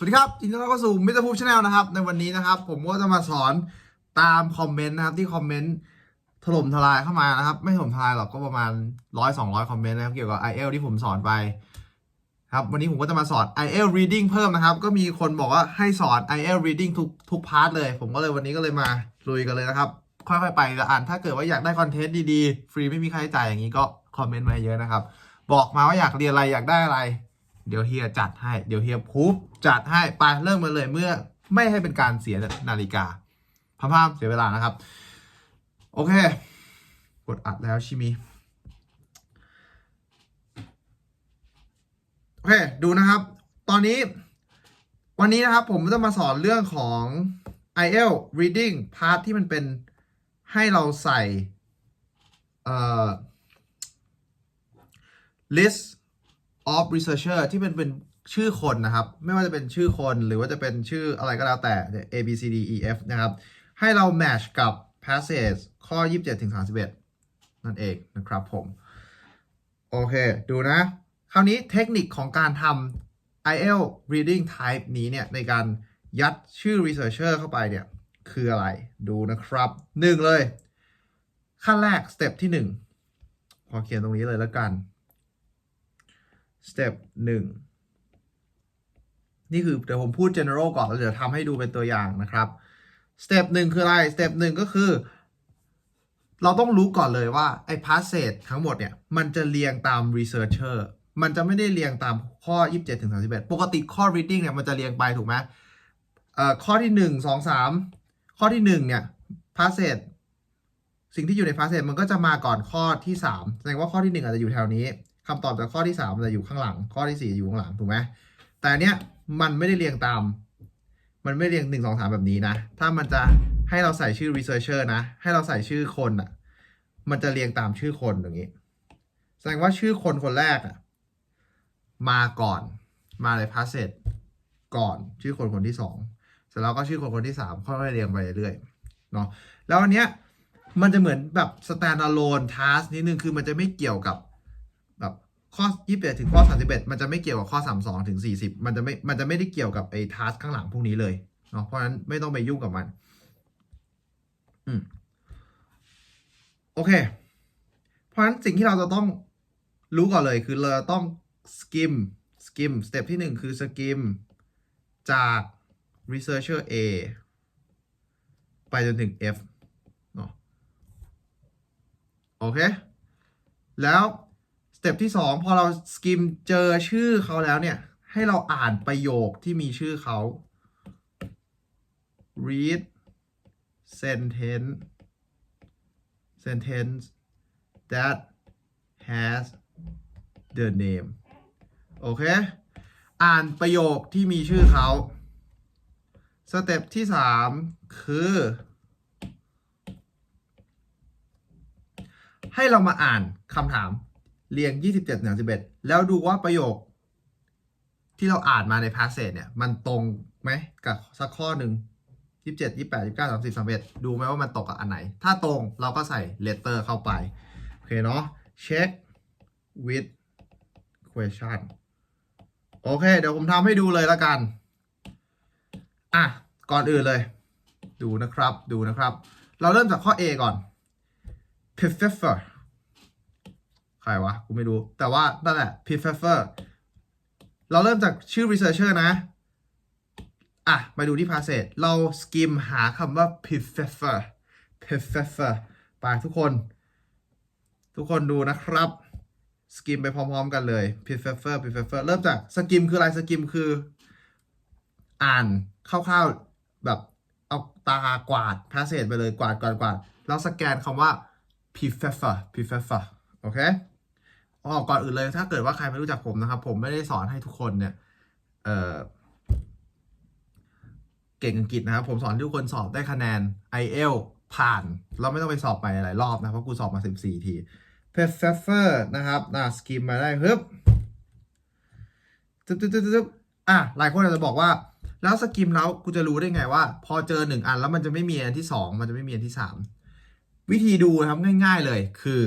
สวัสดีครับยินดีต้อนรับเข้าสู่มิสเตอร์พูชแนลนะครับ ในวันนี้นะครับ ผมก็จะมาสอนตามคอมเมนต์นะครับ ที่คอมเมนต์ถล่มทลายเข้ามานะครับ ไม่ถล่มทลายหรอกก็ประมาณร้อยสองร้อยคอมเมนต์นะครับเกี่ยวกับ i อเอลที่ผมสอนไปครับ วันนี้ผมก็จะมาสอน i อเอล reading เพิ่มนะครับ ก็มีคนบอกว่าให้สอน i อเอล reading ทุกทุกพาร์ทเลย ผมก็เลยวันนี้ก็เลยมาลุยกันเลยนะครับ ค่อยๆไปละอันถ้าเกิดว่าอยากได้คอนเทนต์ดีๆฟรีไม่มีค่าใช้จ่ายอย่างนี้ก็คอมเมนต์มาเยอะนะครับบอกมาว่าอยากเรียนอะไรอยากได้อะไร เดี๋ยวเฮียจัดให้ เดี๋ยวเฮียพูบจัดให้ไปเริ่มมาเลยเมื่อไม่ให้เป็นการเสียนาฬิกาพามๆเสียเวลานะครับ โอเค กดอัดแล้วชิมิโอเค ดูนะครับ ตอนนี้ วันนี้นะครับผมจะมาสอนเรื่องของ IEL reading part ที่มันเป็นให้เราใส่ เอ่อ list of researcher ที่เป็นเป็นชื่อคนนะครับ ไม่ว่าจะเป็นชื่อคนหรือว่าจะเป็นชื่ออะไรก็แล้วแต่ A B C D E F นะครับ ให้เรา match กับ passage ข้อ 27ถึง31 นั่นเองนะครับผม โอเค ดูนะ คราวนี้เทคนิคของการทำ IEL reading type นี้เนี่ย ในการยัดชื่อ researcher เข้าไปเนี่ย คืออะไรดูนะครับหนึ่งเลย ขั้นแรกสเต็ปที่หนึ่งขอเขียนตรงนี้เลยแล้วกัน สเต็ปหนึ่งนี่คือเดี๋ยวผมพูด general ก่อนแล้วเดี๋ยวทำให้ดูเป็นตัวอย่างนะครับสเต็ปหนึ่งคืออะไรสเต็ปหนึ่งก็คือ เราต้องรู้ก่อนเลยว่า ไอ้ passage ทั้งหมดเนี่ย มันจะเรียงตาม researcher มันจะไม่ได้เรียงตามข้อ 27ถึง31 ปกติข้อ reading เนี่ยมันจะเรียงไปถูกไหมเอ่อข้อที่ 1 2 3 ข้อที่ 1 เนี่ย passage สิ่งที่อยู่ใน passage มันก็จะมาก่อนข้อที่ 3 แสดงว่าข้อที่ 1 อาจจะอยู่แถวนี้ คำตอบจากข้อที่3มันจะอยู่ข้างหลัง ข้อที่ 4 อยู่ข้างหลังถูกไหมแต่เนี้ยมันไม่ได้เรียงตาม มันไม่เรียง1 2 3แบบนี้นะ ถ้ามันจะให้เราใส่ชื่อ researcher นะ ให้เราใส่ชื่อคนอะ มันจะเรียงตามชื่อคนอย่างนี้ แสดงว่าชื่อคนคนแรกอะ มาก่อน มาใน passage ก่อนชื่อคนคนที่สองเสร็จแล้วก็ชื่อคนคนที่สามค่อยๆเรียงไปเรื่อยๆเนาะแล้วอันเนี้ยมันจะเหมือนแบบ stand alone task นิดนึงคือมันจะไม่เกี่ยวกับ ข้อ21ถึงข้อ 31 มันจะไม่เกี่ยวกับข้อ 32 ถึง 40 มันจะไม่มันจะไม่ได้เกี่ยวกับไอ้ task ข้างหลังพวกนี้เลยเนาะเพราะฉะนั้นไม่ต้องไปยุ่งกับมัน อืมโอเค เพราะฉะนั้นสิ่งที่เราจะต้องรู้ก่อนเลยคือเราต้อง skim skim สเต็ปที่หนึ่งคือ skim จาก researcher A ไปจนถึง F เนาะโอเค แล้ว เต็ปที่2พอเราสกิมเจอชื่อเขาแล้วเนี่ย ให้เราอ่านประโยคที่มีชื่อเขา read sentence sentence that has the name โอเค อ่านประโยคที่มีชื่อเขา สเต็ปที่3คือ ให้เรามาอ่านคำถาม เรียง 27 31แล้วดูว่าประโยค ที่เราอ่านมาใน passage เนี่ย มันตรงไหมกับสักข้อหนึ่ง27 28 29 30 31 ดูไหมว่ามันตรงกับอันไหน ถ้าตรงเราก็ใส่ letter เข้าไป โอเคเนาะ check with question โอเค เดี๋ยวผมทำให้ดูเลยละกัน อะ ก่อนอื่นเลย ดูนะครับ ดูนะครับ เราเริ่มจากข้อ A ก่อน Professor รวะกูไม่รู้ แต่ว่านั่นแหละ Professor เราเริ่มจากชื่อ researcher นะ อะ มาดูที่ passage เราสกิมหาคำว่า Professor Professor ไปทุกคน ทุกคนดูนะครับ สกิมไปพร้อมๆกันเลย Professor Professor เริ่มจากสกิมคืออะไรสกิมคือ อ่านคร่าวๆแบบเอาตากวาด passage ไปเลยกวาดกวาดกวาดแล้วสแกนคำว่า Professor Professor โอเค อ๋อก่อนอื่นเลย ถ้าเกิดว่าใครไม่รู้จักผมนะครับ ผมไม่ได้สอนให้ทุกคนเนี่ย เอ่อ เก่งอังกฤษนะครับ ผมสอนทุกคนสอบได้คะแนน IEL ผ่าน เราไม่ต้องไปสอบไปหลายรอบนะเพราะกูสอบมา 14 ที Professor นะครับนะสกิมมาได้ฮึบตึ๊บตึ๊บตึ๊บตึ๊บอะหลายคนอาจจะบอกว่า แล้วสกิมแล้วกูจะรู้ได้ไงว่า พอเจอหนึ่งอันแล้วมันจะไม่มีอันที่สองมันจะไม่มีอันที่สามวิธีดูนะครับง่าย ๆเลยคือ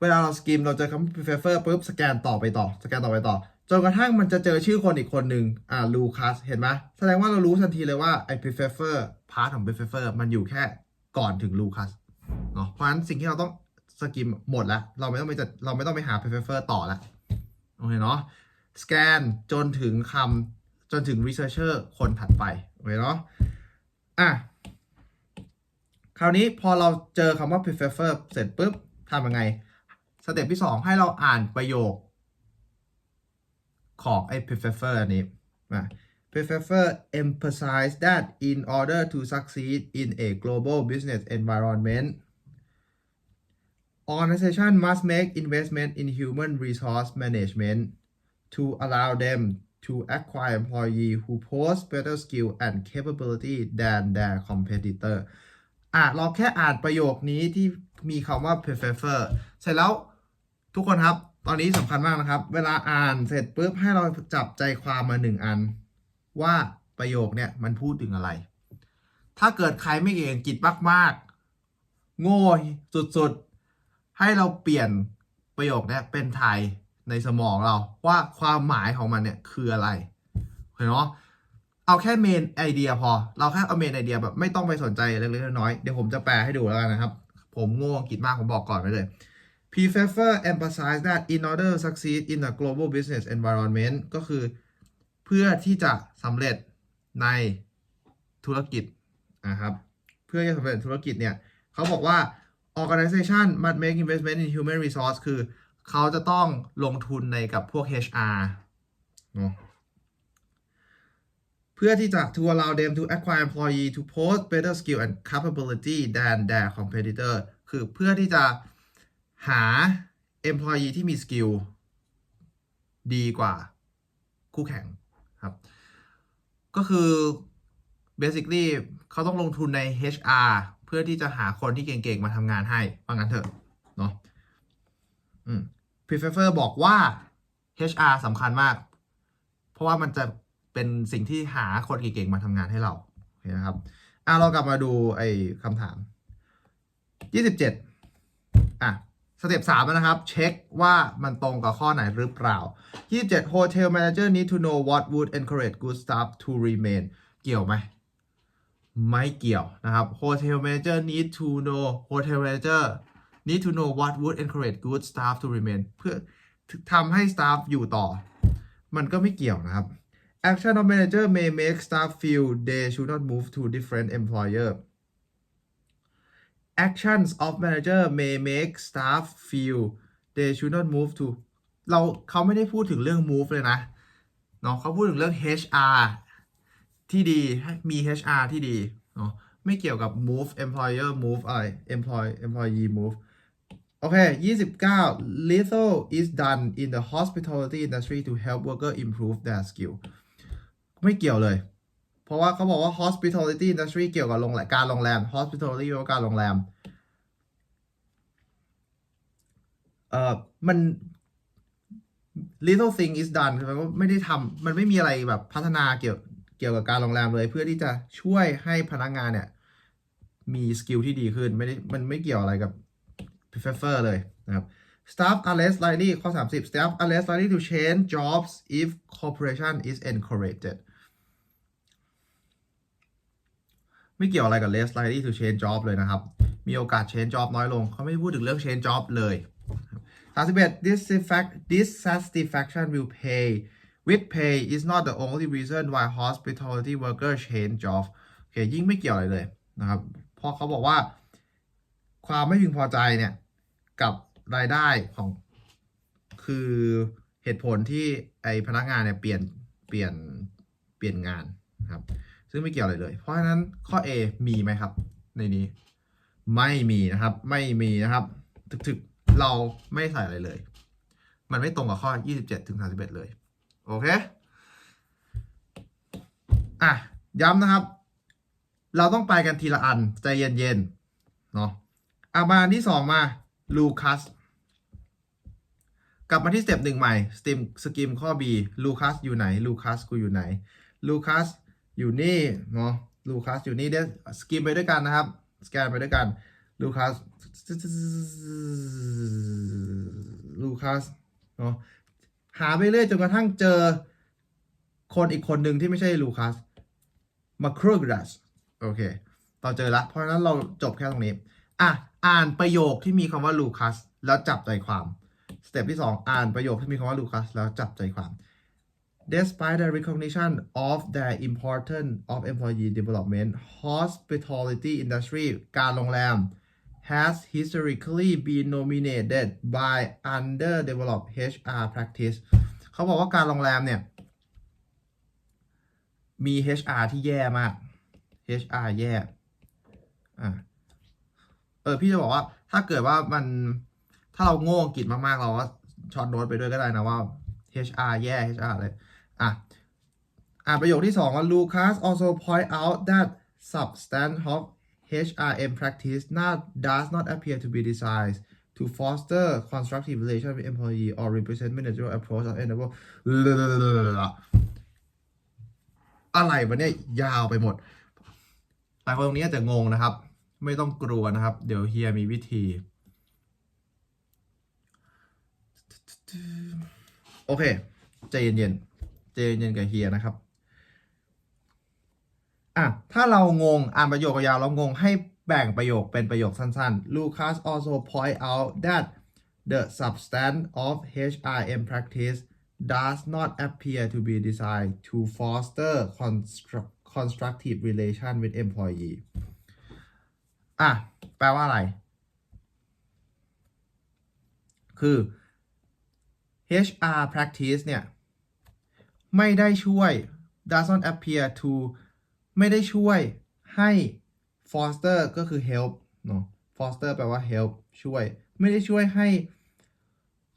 เวลาเราสกิมเราเจอคำว่า prefer ปุ๊บสแกนต่อไปต่อ สแกนต่อไปต่อ จนกระทั่งมันจะเจอชื่อคนอีกคนหนึ่งอ่าลูคัสเห็นไหมแสดงว่าเรารู้ทันทีเลยว่าไอ้ prefecture พาร์ทของ prefecture มันอยู่แค่ก่อนถึงลูคัสเนาะเพราะฉะนั้นสิ่งที่เราต้องสกิมหมดแล้ว เราไม่ต้องไปจัดเราไม่ต้องไปหา prefecture ต่อแล้วโอเคเนาะสแกนจนถึงคำจนถึง researcher คนถัดไปโอเคเนาะอะคราวนี้พอเราเจอคำว่า prefer เสร็จปุ๊บทำยังไง สเต็ปที่ 2 ให้เราอ่านประโยค ของไอ้ prefer อันนี้นะ prefer emphasize that in order to succeed in a global business environment organization must make investment in human resource management to allow them to acquire employee who possess better skill and capability than their competitor อะเราแค่อ่านประโยคนี้ที่มีคำว่า prefer เสร็จแล้ว ทุกคนครับ ตอนนี้สำคัญมากนะครับ เวลาอ่านเสร็จปุ๊บให้เราจับใจความมาหนึ่งอัน ว่าประโยคเนี่ยมันพูดถึงอะไร ถ้าเกิดใครไม่เก่งอังกฤษมากๆ โง่สุดๆ ให้เราเปลี่ยนประโยคเนี้ยเป็นไทยในสมองเราว่าความหมายของมันเนี่ยคืออะไรเห็นเนาะเอาแค่เมนไอเดียพอ เราแค่เอาเมนไอเดียแบบไม่ต้องไปสนใจเล็กๆน้อยๆเดี๋ยวผมจะแปลให้ดูแล้วกันนะครับ ผมโง่อังกฤษมากผมบอกก่อนไว้เลย Prefecture emphasize that in order to succeed in a global business environment ก็คือเพื่อที่จะสำเร็จในธุรกิจนะครับ เพื่อจะสำเร็จธุรกิจเนี่ยเขาบอกว่า organization must make investment in human resource คือเขาจะต้องลงทุนในกับพวก HR เนอะเพื่อที่จะ to allow them to acquire employee to post better skill and capability than their competitor คือเพื่อที่จะ หา employee ที่มีสกิลดีกว่าคู่แข่งครับ ก็คือ basically เขาต้องลงทุนใน HR เพื่อที่จะหาคนที่เก่งๆ มาทำงานให้ว่างั้นเถอะเนาะอืม Prefecture บอกว่า HR สำคัญมาก เพราะว่ามันจะเป็นสิ่งที่หาคนเก่งๆ มาทำงานให้เราโอเคนะครับอะเรากลับมาดูไอ้คำถาม 27 อะ สเต็ป3แล้วนะครับ เช็คว่ามันตรงกับข้อไหนหรือเปล่า 27 Hotel manager need to know what would encourage good staff to remain เกี่ยวไหม ไม่เกี่ยวนะครับ Hotel manager need to know Hotel manager need to know what would encourage good staff to remain เพื่อทำให้ staff อยู่ต่อ มันก็ไม่เกี่ยวนะครับ Action of manager may make staff feel they should not move to different employer actions of manager may make staff feel they should not move to เราเขาไม่ได้พูดถึงเรื่อง move เลยนะเนาะเขาพูดถึงเรื่อง HR ที่ดีมี HR ที่ดีเนาะไม่เกี่ยวกับ move employer move อะไร employ employee move โอเค 29 little is done in the hospitality industry to help worker improve their skill ไม่เกี่ยวเลย เพราะว่าเขาบอกว่า hospitality industry เกี่ยวกับโรงแรมการโรงแรม hospitality แปลว่าการโรงแรมเอ่อมัน little thing is done คือมันก็ไม่ได้ทำมันไม่มีอะไรแบบพัฒนาเกี่ยวเกี่ยวกับการโรงแรมเลย เพื่อที่จะช่วยให้พนักงานเนี่ย มีสกิลที่ดีขึ้น ไม่ได้มันไม่เกี่ยวอะไรกับ prefer เลยนะครับ staff are less likely ข้อ 30 staff are less likely to change jobs if cooperation is encouraged ไม่เกี่ยวอะไรกับ less likely to change job เลยนะครับ มีโอกาส change job น้อยลง เขาไม่พูดถึงเรื่อง change job เลย31 dissatisfac- dissatisfaction will pay with pay is not the only reason why hospitality workers change job โอเคยิ่งไม่เกี่ยวอะไรเลยนะครับเพราะเขาบอกว่า ความไม่พึงพอใจเนี่ย กับรายได้ของ คือเหตุผลที่ไอพนักงานเนี่ยเปลี่ยนเปลี่ยนเปลี่ยนงานนะครับ ซึ่งไม่เกี่ยวอะไรเลย เพราะฉะนั้นข้อ A มีไหมครับ ในนี้ ไม่มีนะครับ ไม่มีนะครับถึกๆเราไม่ใส่อะไรเลย มันไม่ตรงกับข้อ 27ถึง31 เลย โอเค อะ ย้ำนะครับ เราต้องไปกันทีละอัน ใจเย็นๆ เนาะอามาอันที่สองมา ลูคัส กลับมาที่สเต็ปหนึ่งใหม่ สติมสกิมข้อ B ลูคัสอยู่ไหน ลูคัสกูอยู่ไหน ลูคัส อยู่นี่เนาะลูคัสอยู่นี่เดี๋ยวสกิมไปด้วยกันนะครับ สแกนไปด้วยกันลูคัสลูคัสเนาะหาไปเรื่อยจนกระทั่งเจอคนอีกคนหนึ่งที่ไม่ใช่ลูคัสมาครูกรัสโอเคเราเจอละเพราะฉะนั้นเราจบแค่ตรงนี้ อะ อ่านประโยคที่มีคำว่าลูคัสแล้วจับใจความ สเต็ปที่ 2 อ่านประโยคที่มีคำว่าลูคัสแล้วจับใจความ Despite the recognition of the importance of employee development, hospitality industry การโรงแรม has historically been dominated by underdeveloped HR practice เขาบอกว่าการโรงแรมเนี่ย มี HR ที่แย่มาก HR แย่ อะ เออ พี่จะบอกว่า ถ้าเกิดว่ามัน ถ้าเราโง่อังกฤษมาก ๆ เราก็ช็อตโน้ตไปด้วยก็ได้นะว่า HR แย่ HR เลย อะอ่านประโยคที่สองว่า Lucas also point out that substance of HRM practice not does not appear to be designed to foster constructive relation with employee or represent managerial approach or enable อะไรวะเนี่ยยาวไปหมดหลายคนตรงนี้อาจจะงงนะครับ ไม่ต้องกลัวนะครับ เดี๋ยวเฮียมีวิธี โอเค ใจเย็นๆ จเย็นกับเฮียนะครับอะถ้าเรางงอ่านประโยคยาวเรางงให้แบ่งประโยคเป็นประโยคสั้นๆ Lucas also point out that the substance of HRM practice does not appear to be designed to foster constru- constructive relation with employee อะ แปลว่าอะไร คือ HR practice เนี่ย ไม่ได้ช่วย doesn't appear to ไม่ได้ช่วยให้ foster ก็คือ help เนอะ foster แปลว่า help ช่วย ไม่ได้ช่วยให้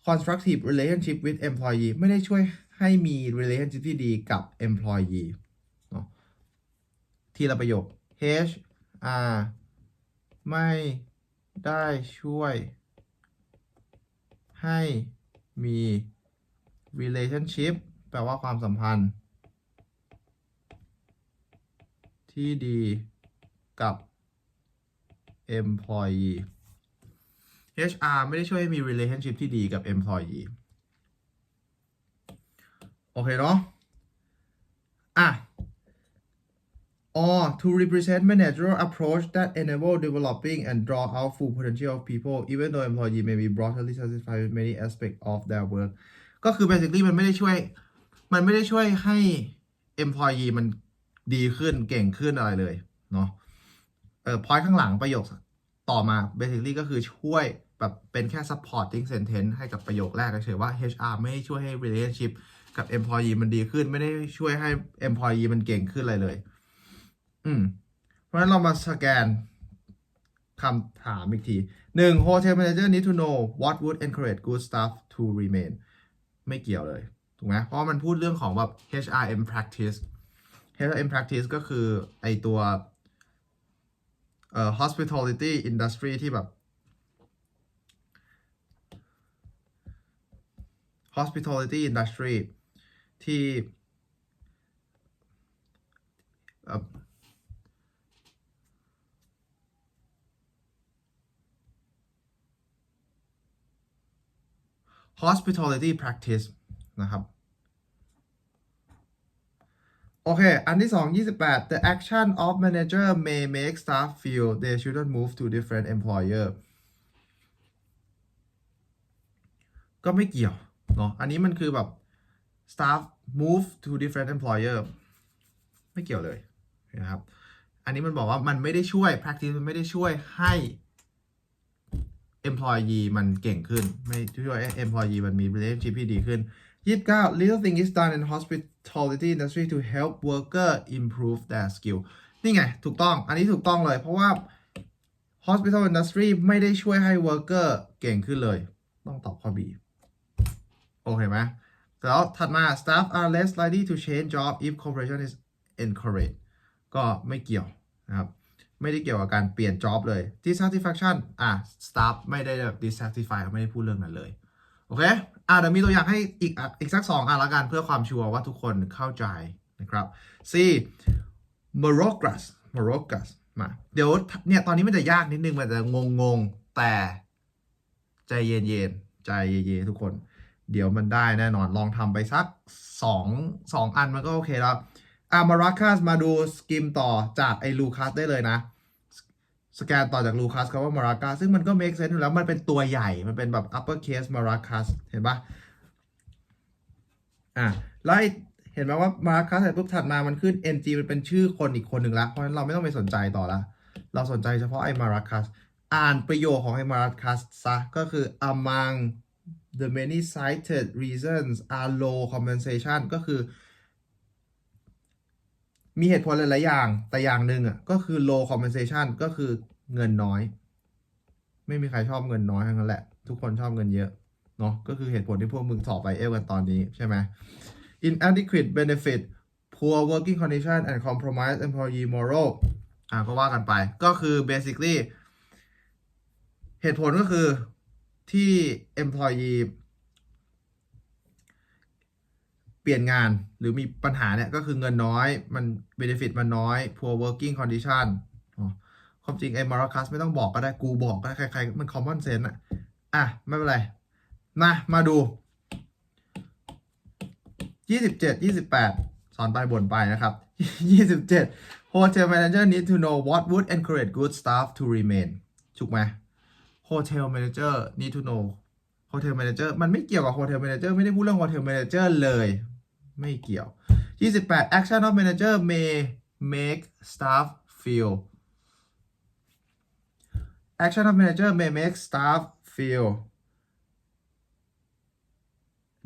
constructive relationship with employee ไม่ได้ช่วยให้มี relationship ที่ดีกับ employee เนอะทีละประโยค HR ไม่ได้ช่วย ให้มี relationship แปลว่าความสัมพันธ์ ที่ดีกับ employee HR ไม่ได้ช่วยให้มี relationship ที่ดีกับ employee โอเคเนาะอะ or to represent managerial approach that enable developing and draw out full potential of people even though employee may be broadly satisfied with many aspects of their work ก็คือ basically มันไม่ได้ช่วย มันไม่ได้ช่วยให้ employee มันดีขึ้นเก่งขึ้นอะไรเลยเนาะเออ point ข้างหลังประโยคต่อมา basically ก็คือช่วยแบบเป็นแค่ supporting sentence ให้กับประโยคแรกเฉยว่า HR ไม่ได้ช่วยให้ relationship กับ employee มันดีขึ้น ไม่ได้ช่วยให้ employee มันเก่งขึ้นอะไรเลย อืม เพราะฉะนั้นเรามาสแกนคำถามอีกทีหนึ่ง hotel manager need to know what would encourage good staff to remain ไม่เกี่ยวเลย ถูกไหมเพราะมันพูดเรื่องของแบบ HRM practice HRM practice ก็คือไอตัวเอ่อ hospitality industry ที่แบบ hospitality industry ที่ hospitality practice นะครับ โอเค อันที่ 2 28 the action of manager may make staff feel they shouldn't move to different employer ก็ไม่เกี่ยวเนาะ อันนี้มันคือแบบ staff move to different employer ไม่เกี่ยวเลยนะครับ อันนี้มันบอกว่ามันไม่ได้ช่วย practice มันไม่ได้ช่วยให้ employee มันเก่งขึ้น ไม่ช่วยให้ employee มันมี relationship ที่ดีขึ้น 29 little thing is done in hospitality industry to help worker improve their skill นี่ไง ถูกต้อง อันนี้ถูกต้องเลย เพราะว่า hospital industry ไม่ได้ช่วยให้ worker เก่งขึ้นเลย ต้องตอบข้อ B โอเคไหมแล้วถัดมา staff are less likely to change job if cooperation is encouraged ก็ไม่เกี่ยวนะครับ ไม่ได้เกี่ยวกับการเปลี่ยน job เลย dissatisfaction อะ staff ไม่ได้ dissatisfied ไม่ได้พูดเรื่องนั้นเลย โอเค อะเดี๋ยวมีตัวอย่างให้อีกอีกสักสองอันละกันเพื่อความชัวร์ว่าทุกคนเข้าใจนะครับ C Morocras Morocras มา เดี๋ยวเนี่ยตอนนี้มันจะยากนิดนึงมันจะงงงๆแต่ใจเย็นๆใจเย็นๆทุกคน เดี๋ยวมันได้แน่นอนลองทำไปสักสองสองอันมันก็โอเคแล้วอะมาราคัสมาดูสกิมต่อจากไอ้ลูคัสได้เลยนะ สแกนต่อจากลูคัสคำว่ามาราคัสซึ่งมันก็ make sense อยู่แล้วมันเป็นตัวใหญ่มันเป็นแบบ upper case มาราคัสเห็นปะอะแล้วไอเห็นไหมว่ามาราคัสเสร็จปุ๊บถัดมามันขึ้น ng มันเป็นชื่อคนอีกคนหนึ่งละเพราะฉะนั้นเราไม่ต้องไปสนใจต่อละเราสนใจเฉพาะไอ้มาราคัสอ่านประโยคของไอ้มาราคัสซะก็คือ among the many cited reasons are low compensation ก็คือ มีเหตุผลหลายๆอย่าง แต่อย่างหนึ่งอะก็คือ low compensation ก็คือเงินน้อย ไม่มีใครชอบเงินน้อยทั้งนั้นแหละ ทุกคนชอบเงินเยอะเนาะก็คือเหตุผลที่พวกมึงสอบไปเอลกันตอนนี้ใช่ไหม inadequate benefit poor working condition and compromise employee moral อ่าก็ว่ากันไป ก็คือ basically เหตุผลก็คือที่ employee เป ลี่ยนงานหรือมีปัญหาเนี่ยก็คือเงินน้อยมัน benefit มันน้อย poor working condition ความจริงไอ้มาราคัสไม่ต้องบอกก็ได้กูบอกก็ได้ใครๆ มัน common sense อะอะ ไม่เป็นไรมามาดู 27 28 สอนไปบ่นไปนะครับ 27 Hotel manager need to know what would encourage good staff to remain ถูกไหม Hotel manager need to know Hotel manager มันไม่เกี่ยวกับ Hotel manager ไม่ได้พูดเรื่อง Hotel manager เลย ไม่เกี่ยว 28 action of manager may make staff feel action of manager may make staff feel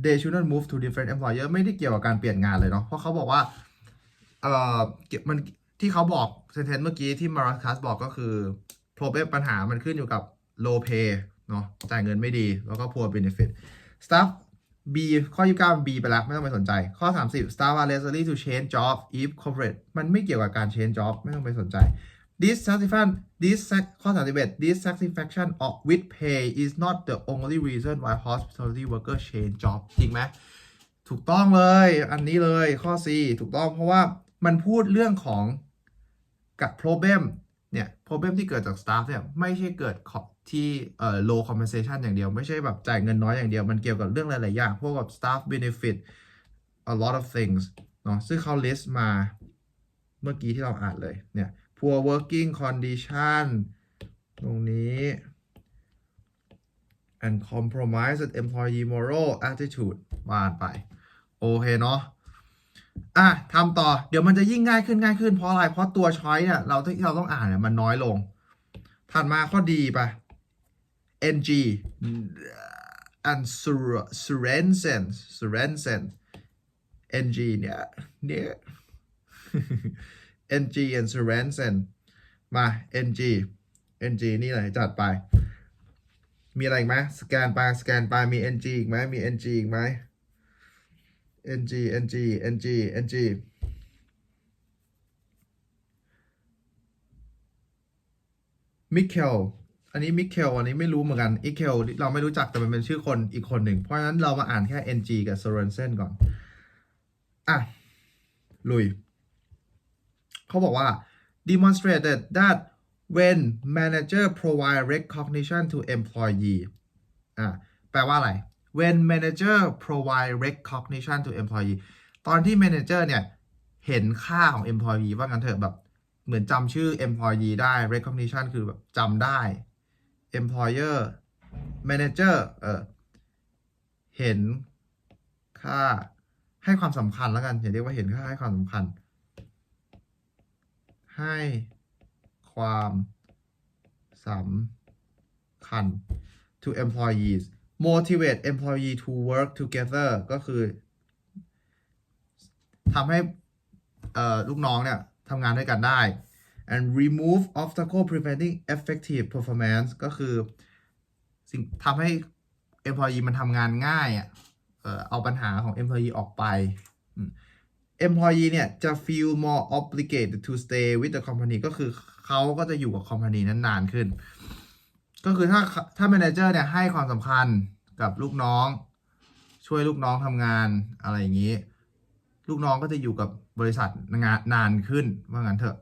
they shouldn't move to different employer ไม่ได้เกี่ยวกับการเปลี่ยนงานเลยเนาะ เพราะเขาบอกว่า เอ่อเก็บมันที่เขาบอกเซนเทนเมื่อกี้ที่มารัคัสบอกก็คือ problem ปัญหามันขึ้นอยู่กับ low pay เนาะจ่ายเงินไม่ดีแล้วก็ poor benefit staff B ข้อ 29 B ไปแล้ว ไม่ต้องไปสนใจ ข้อ 30 staff are necessary to change job if corporate มันไม่เกี่ยวกับการ change job ไม่ต้องไปสนใจ dissatisfaction this ข้อ 31 dissatisfaction of with pay is not the only reason why hospitality worker change job จริงไหมถูกต้องเลย อันนี้เลยข้อ C ถูกต้องเพราะว่ามันพูดเรื่องของกับ problem เนี่ย problem ที่เกิดจาก staff เนี่ย ไม่ใช่เกิดของ ที่เอ่อ low compensation อย่างเดียว ไม่ใช่แบบจ่ายเงินน้อยอย่างเดียว มันเกี่ยวกับเรื่องหลาย ๆ อย่าง พวกแบบ staff benefit a lot of things เนาะซึ่งเขา list มาเมื่อกี้ที่เราอ่านเลยเนี่ย poor working condition ตรงนี้ and compromise employee moral attitude ว่านไป โอเคเนาะอะทำต่อเดี๋ยวมันจะยิ่งง่ายขึ้นง่ายขึ้นเพราะอะไร เพราะตัวช้อยเนี่ยเราที่เราต้องอ่านเนี่ยมันน้อยลง ถัดมาข้อดีไป ng and sur- surensen surensen ng เนี่ยเนี่ย ng and surensen มา ng ng นี่เลยจัดไป มีอะไรอีกไหมสแกนไปสแกนไปมี ng อีกไหมมี ng อีกไหม ng ng ng ng มิเคล อันนี้มิเคลอันนี้ไม่รู้เหมือนกันอิเคลเราไม่รู้จักแต่มันเป็นชื่อคนอีกคนหนึ่ง เพราะฉะนั้นเรามาอ่านแค่ ng กับ s o r e n s e n ก่อน อะ ลุย เขาบอกว่า demonstrated that when manager provide recognition to employee อะ แปลว่าอะไร when manager provide recognition to employee ตอนที่ manager เนี่ย เห็นค่าของ employee ว่างั้นเถอะแบบ เหมือนจำชื่อ employee ได้ recognition คือแบบจำได้ employer manager เออเห็นค่าให้ความสำคัญแล้วกันอย่าเรียกว่าเห็นค่าให้ความสำคัญ ให้ความสำคัญ to employees motivate employee to work together ก็คือทำให้ลูกน้องเนี่ยทำงานด้วยกันได้ and remove obstacle preventing effective performance ก็คือสิ่งทำให้ employee มันทำงานง่ายอะเอาปัญหาของ employee ออกไป employee เนี่ยจะ feel more obligated to stay with the company ก็คือเขาก็จะอยู่กับ company นั้นนานขึ้น ก็คือถ้าถ้า manager เนี่ยให้ความสำคัญกับลูกน้อง ช่วยลูกน้องทำงานอะไรอย่างนี้ ลูกน้องก็จะอยู่กับบริษัทงานนานขึ้นว่างั้นเถอะ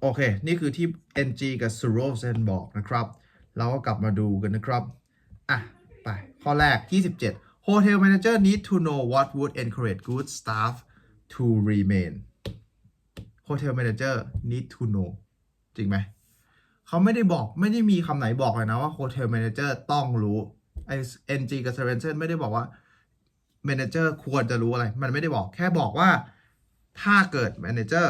โอเค นี่คือที่ NG กับ s u r o s e n บอกนะครับ เราก็กลับมาดูกันนะครับ อะ ไป ข้อแรก 27 Hotel manager need to know what would encourage good staff to remain Hotel manager need to know จริงไหม เขาไม่ได้บอกไม่ได้มีคำไหนบอกเลยนะว่า Hotel manager ต้องรู้ไอ NG กับ s e r e n c e n ไม่ได้บอกว่า manager ควรจะรู้อะไร มันไม่ได้บอกแค่บอกว่า ถ้าเกิด manager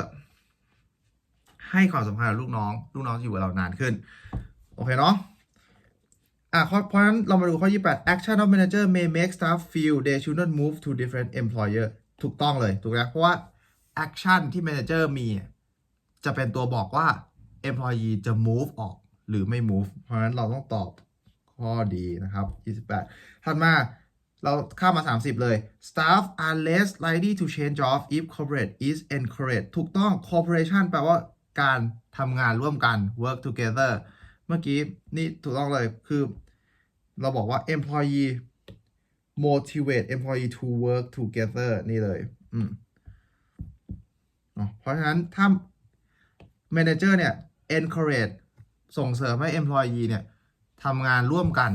ให้ความสำคัญกับลูกน้อง ลูกน้องจะอยู่กับเรานานขึ้น โอเคเนาะอะเพราะฉะนั้นเรามาดูข้อ 28 action of manager may make staff feel they should not move to different employer ถูกต้องเลย ถูกไหมเพราะว่า action ที่ manager มี จะเป็นตัวบอกว่า employee จะ move ออกหรือไม่ move เพราะฉะนั้นเราต้องตอบข้อดีนะครับ 28 ถัดมาเราข้ามมา30 เลย staff are less likely to change job if corporate is encouraged ถูกต้อง corporation แปลว่า การทำงานร่วมกัน work together เมื่อกี้นี่ถูกต้องเลยคือ เราบอกว่า employee motivate employee to work together นี่เลย อืมเพราะฉะนั้นถ้า manager เนี่ย encourage ส่งเสริมให้ employee เนี่ยทำงานร่วมกัน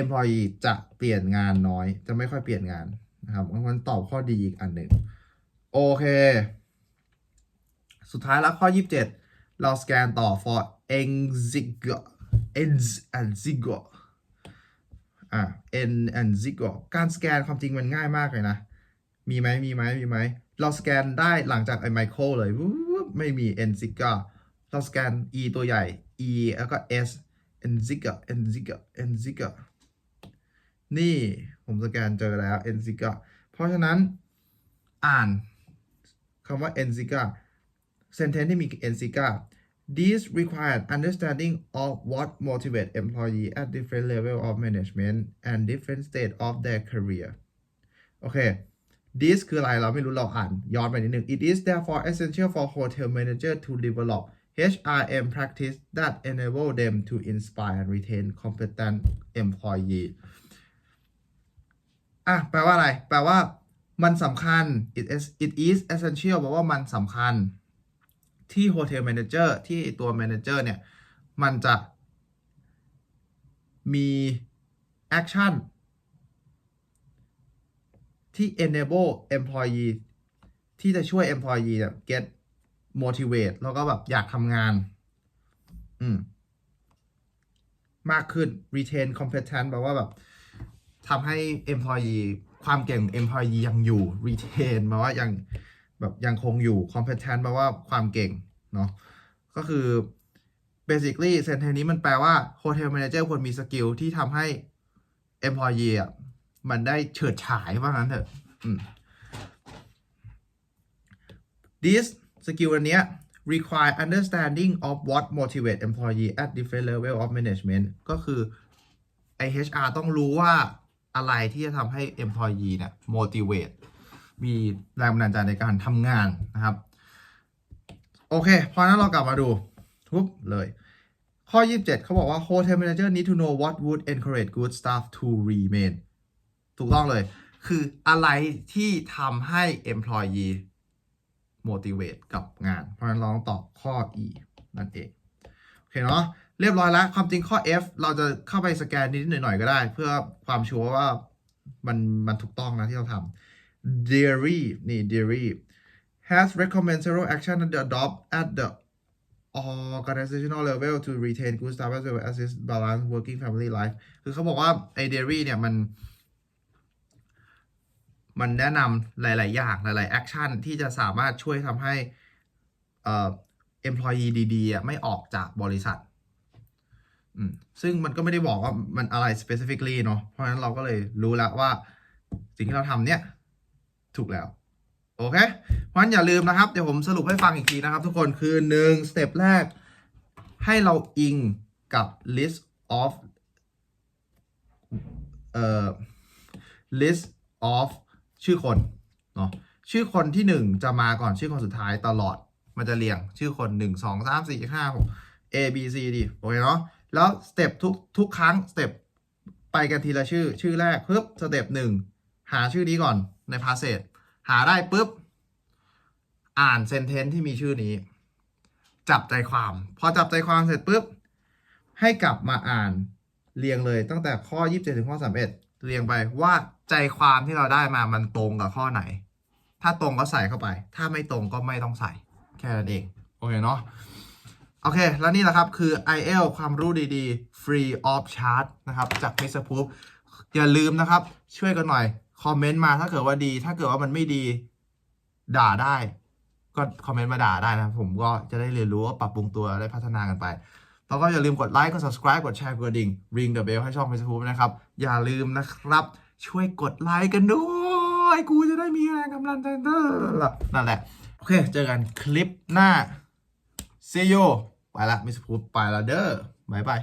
employee จะเปลี่ยนงานน้อย จะไม่ค่อยเปลี่ยนงานนะครับมันตอบข้อดีอีกอันหนึ่ง โอเค สุดท้ายแล้วข้อ 27 เราสแกนต่อ for enzigo ens and zigo อะ n and zigo การสแกนความจริงมันง่ายมากเลยนะ มีไหมมีไหมมีไหม เราสแกนได้หลังจากไอ้ไมโครเลย ไม่มี n zigo เราสแกน e ตัวใหญ่ e แล้วก็ s n zigo n zigo n zigo นี่ผมสแกนเจอแล้ว n zigo เพราะฉะนั้นอ่านคำว่า n zigo sentence ที่มี n zigo These require understanding of what motivate employee at different level of management and different state of their career โอเค this คืออะไรเราไม่รู้เราอ่านย้อนไปนิดนึง It is therefore essential for hotel manager to develop HRM practice that enable them to inspire and retain competent employee อ่ะ แปลว่าอะไร แปลว่ามันสำคัญ it is it is essential แปลว่ามันสำคัญ ที่โฮเทล Manager ที่ตัว Manager เนี่ย มันจะมี action ที่ enable employee ที่จะช่วย employee เนี่ย get motivate แล้วก็แบบอยากทำงาน อืม มากขึ้น retain competence แปลว่าแบบทำให้ employee ความเก่ง employee ยังอยู่ retain แปลว่ายัง แบบยังคงอยู่ competent แปลว่าความเก่งเนาะก็คือ basically s e n t e n c นี้มันแปลว่า hotel manager ควรมีสกิลที่ทำให้ employee อะมันได้เฉิดฉายว่างั้นเถอะ this สกิลอันเนี้ย require understanding of what motivate employee at different level of management ก็คือไอ HR ต้องรู้ว่าอะไรที่จะทำให้ employee เนี่ย motivate มีแรงบันดาลใจในการทำงานนะครับ โอเค พอนั้นเรากลับมาดูทุบเลย ข้อ 27 เขาบอกว่า hotel manager need to know what would encourage good staff to remain ถูกต้องเลย คืออะไรที่ทำให้ employee motivate กับงาน เพราะฉะนั้นเราต้องตอบข้อ E นั่นเอง โอเคเนาะเรียบร้อยแล้ว ความจริงข้อ F เราจะเข้าไปสแกนนิดหน่อยก็ได้ เพื่อความชัวร์ว่ามันมันถูกต้องนะที่เราทำ dairy นี่ dairy has recommended several action that adopt at the organizational level to retain good staff as well as assist balance working family life คือเขาบอกว่าไอ dairy เนี่ยมัน มันแนะนำหลาย ๆ อย่างหลาย ๆ แอคชั่นที่จะสามารถช่วยทำให้เอ่อ employee ดีๆไม่ออกจากบริษัท ซึ่งมันก็ไม่ได้บอกว่ามันอะไร specifically เนาะเพราะฉะนั้นเราก็เลยรู้แล้วว่าสิ่งที่เราทำเนี่ย ถูกแล้วโอเคเพราะฉะนั้นอย่าลืมนะครับ เดี๋ยวผมสรุปให้ฟังอีกทีนะครับ ทุกคนคือหนึ่งสเต็ปแรก ให้เราอิงกับ list of เอ่อ list of ชื่อคนเนาะชื่อคนที่หนึ่งจะมาก่อนชื่อคนสุดท้ายตลอด มันจะเรียงชื่อคนหนึ่งสองสามสี่ห้าหก A B C D โอเคเนาะแล้วสเต็ปทุกทุกครั้งสเต็ปไปกันทีละชื่อชื่อแรกปึ๊บสเต็ปหนึ่งหาชื่อนี้ก่อน ในพาเซจหาได้ปุ๊บ อ่านเซนเทนที่มีชื่อนี้ จับใจความ พอจับใจความเสร็จปุ๊บ ให้กลับมาอ่านเรียงเลยตั้งแต่ข้อ 27 ถึงข้อ 31 เรียงไปว่าใจความที่เราได้มามันตรงกับข้อไหน ถ้าตรงก็ใส่เข้าไป ถ้าไม่ตรงก็ไม่ต้องใส่ แค่นั้นเอง โอเคเนาะโอเค แล้วนี่แหละครับ คือ IL ความรู้ดีๆ free of charge นะครับ จาก Mr. Proof อย่าลืมนะครับ ช่วยกันหน่อย คอมเมนต์มาถ้าเกิดว่าดี ถ้าเกิดว่ามันไม่ดี ด่าได้ ก็คอมเมนต์มาด่าได้นะ ผมก็จะได้เรียนรู้ว่าปรับปรุงตัวได้พัฒนากันไปแล้วก็อย่าลืมกดไลค์กด subscribe กดแชร์กดดิ่ง ring the bell ให้ช่อง Mr. Proof นะครับ อย่าลืมนะครับ ช่วยกดไลค์กันด้วย กูจะได้มีแรงกำลังใจนั่นแหละ โอเค เจอกันคลิปหน้า see you ไปละ Mr. Proof ไปละเด้อบายบาย